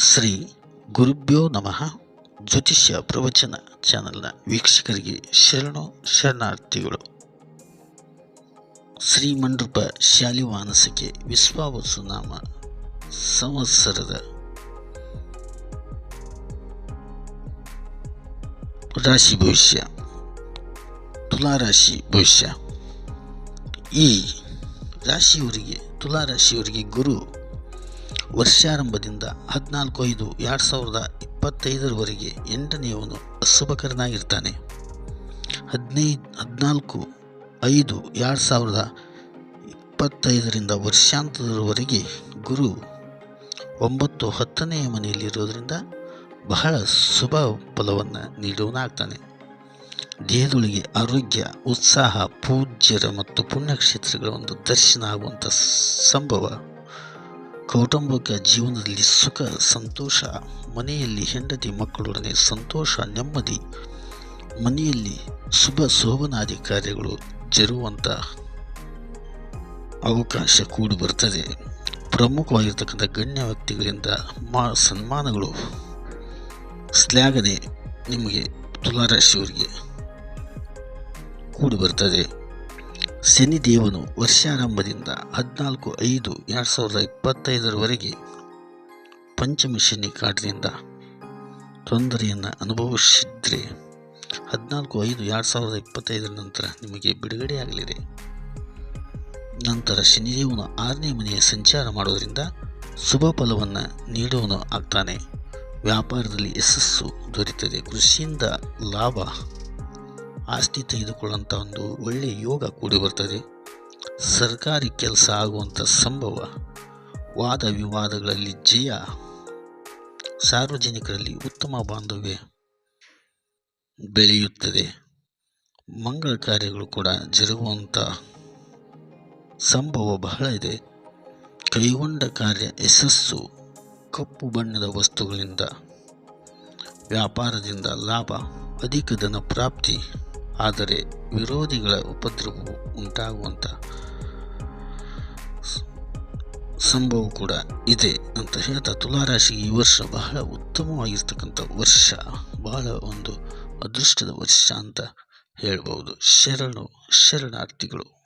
ಶ್ರೀ ಗುರುಭ್ಯೋ ನಮಃ. ಜ್ಯೋತಿಷ್ಯ ಪ್ರವಚನ ಚಾನೆಲ್ನ ವೀಕ್ಷಕರಿಗೆ ಶರಣು ಶರಣಾರ್ಥಿಗಳು. ಶ್ರೀ ಮಂಡಪ ಶಾಲಿವಾನಸಕ್ಕೆ ವಿಶ್ವಾವಸು ನಾಮ ಸಂವತ್ಸರದ ರಾಶಿ ಭವಿಷ್ಯ. ತುಲಾರಾಶಿ ಭವಿಷ್ಯ. ಈ ರಾಶಿಯವರಿಗೆ ತುಲಾರಾಶಿಯವರಿಗೆ ಗುರು ವರ್ಷಾರಂಭದಿಂದ ಹದಿನಾಲ್ಕು ಐದು ಎರಡು ಸಾವಿರದ ಇಪ್ಪತ್ತೈದರವರೆಗೆ ಎಂಟನೆಯವನು ಅಶುಭಕರನಾಗಿರ್ತಾನೆ. ಹದಿನೈದು ಹದಿನಾಲ್ಕು, ಐದು ಎರಡು ಸಾವಿರದ ಇಪ್ಪತ್ತೈದರಿಂದ ವರ್ಷಾಂತದವರೆಗೆ ಗುರು ಒಂಬತ್ತು ಹತ್ತನೆಯ ಮನೆಯಲ್ಲಿರೋದರಿಂದ ಬಹಳ ಶುಭ ಫಲವನ್ನು ನೀಡುವನಾಗ್ತಾನೆ ದೇಹದೊಳಗೆ ಆರೋಗ್ಯ, ಉತ್ಸಾಹ, ಪೂಜ್ಯರ ಮತ್ತು ಪುಣ್ಯಕ್ಷೇತ್ರಗಳ ಒಂದು ದರ್ಶನ ಆಗುವಂಥ ಸಂಭವ. ಕೌಟುಂಬಿಕ ಜೀವನದಲ್ಲಿ ಸುಖ, ಸಂತೋಷ, ಮನೆಯಲ್ಲಿ ಹೆಂಡತಿ ಮಕ್ಕಳೊಡನೆ ಸಂತೋಷ, ನೆಮ್ಮದಿ, ಮನೆಯಲ್ಲಿ ಶುಭ, ಶೋಭನಾದಿ ಕಾರ್ಯಗಳು ಜರುವಂಥ ಅವಕಾಶ ಕೂಡಿ ಬರ್ತದೆ. ಪ್ರಮುಖವಾಗಿರ್ತಕ್ಕಂಥ ಗಣ್ಯ ವ್ಯಕ್ತಿಗಳಿಂದ ಮಾ, ಸನ್ಮಾನಗಳು ಶ್ಲಾಘನೆ ನಿಮಗೆ ತುಲಾರಾಶಿಯವರಿಗೆ ಕೂಡಿ ಬರ್ತದೆ. ಶನಿದೇವನು ವರ್ಷಾರಂಭದಿಂದ ಹದಿನಾಲ್ಕು ಐದು ಎರಡು ಸಾವಿರದ ಇಪ್ಪತ್ತೈದರವರೆಗೆ ಪಂಚಮ ಶನಿ ಕಾಟದಿಂದ ತೊಂದರೆಯನ್ನು ಅನುಭವಿಸಿದರೆ ಹದಿನಾಲ್ಕು ಐದು ಎರಡು ಸಾವಿರದ ಇಪ್ಪತ್ತೈದರ ನಂತರ ನಿಮಗೆ ಬಿಡುಗಡೆಯಾಗಲಿದೆ ನಂತರ ಶನಿದೇವನು ಆರನೇ ಮನೆಯ ಸಂಚಾರ ಮಾಡೋದರಿಂದ ಶುಭ ಫಲವನ್ನು ನೀಡುವನು ಆಗ್ತಾನೆ. ವ್ಯಾಪಾರದಲ್ಲಿ ಯಶಸ್ಸು ದೊರೆಯುತ್ತದೆ. ಕೃಷಿಯಿಂದ ಲಾಭ ಆಸ್ತಿ ತೆಗೆದುಕೊಳ್ಳುವಂಥ ಒಂದು ಒಳ್ಳೆಯ ಯೋಗ ಕೂಡಿ ಬರ್ತದೆ. ಸರ್ಕಾರಿ ಕೆಲಸ ಆಗುವಂಥ ಸಂಭವ, ವಾದ ವಿವಾದಗಳಲ್ಲಿ ಜಯ, ಸಾರ್ವಜನಿಕರಲ್ಲಿ ಉತ್ತಮ ಬಾಂಧವ್ಯ ಬೆಳೆಯುತ್ತದೆ. ಮಂಗಳ ಕಾರ್ಯಗಳು ಕೂಡ ಜರುಗುವಂಥ ಸಂಭವ ಬಹಳ ಇದೆ. ಕೈಗೊಂಡ ಕಾರ್ಯ ಯಶಸ್ಸು ಕಪ್ಪು ಬಣ್ಣದ ವಸ್ತುಗಳಿಂದ, ವ್ಯಾಪಾರದಿಂದ ಲಾಭ, ಅಧಿಕ ಧನ ಪ್ರಾಪ್ತಿ ಆದರೆ ವಿರೋಧಿಗಳ ಉಪದ್ರವವು ಉಂಟಾಗುವಂಥ ಸಂಭವ ಕೂಡ ಇದೆ ಅಂತ ಹೇಳ್ತಾ ತುಲಾರಾಶಿಗೆ ಈ ವರ್ಷ ಬಹಳ ಉತ್ತಮವಾಗಿರ್ತಕ್ಕಂಥ ವರ್ಷ, ಬಹಳ ಒಂದು ಅದೃಷ್ಟದ ವರ್ಷ ಅಂತ ಹೇಳ್ಬೋದು ಶರಣು, ಶರಣಾರ್ಥಿಗಳು.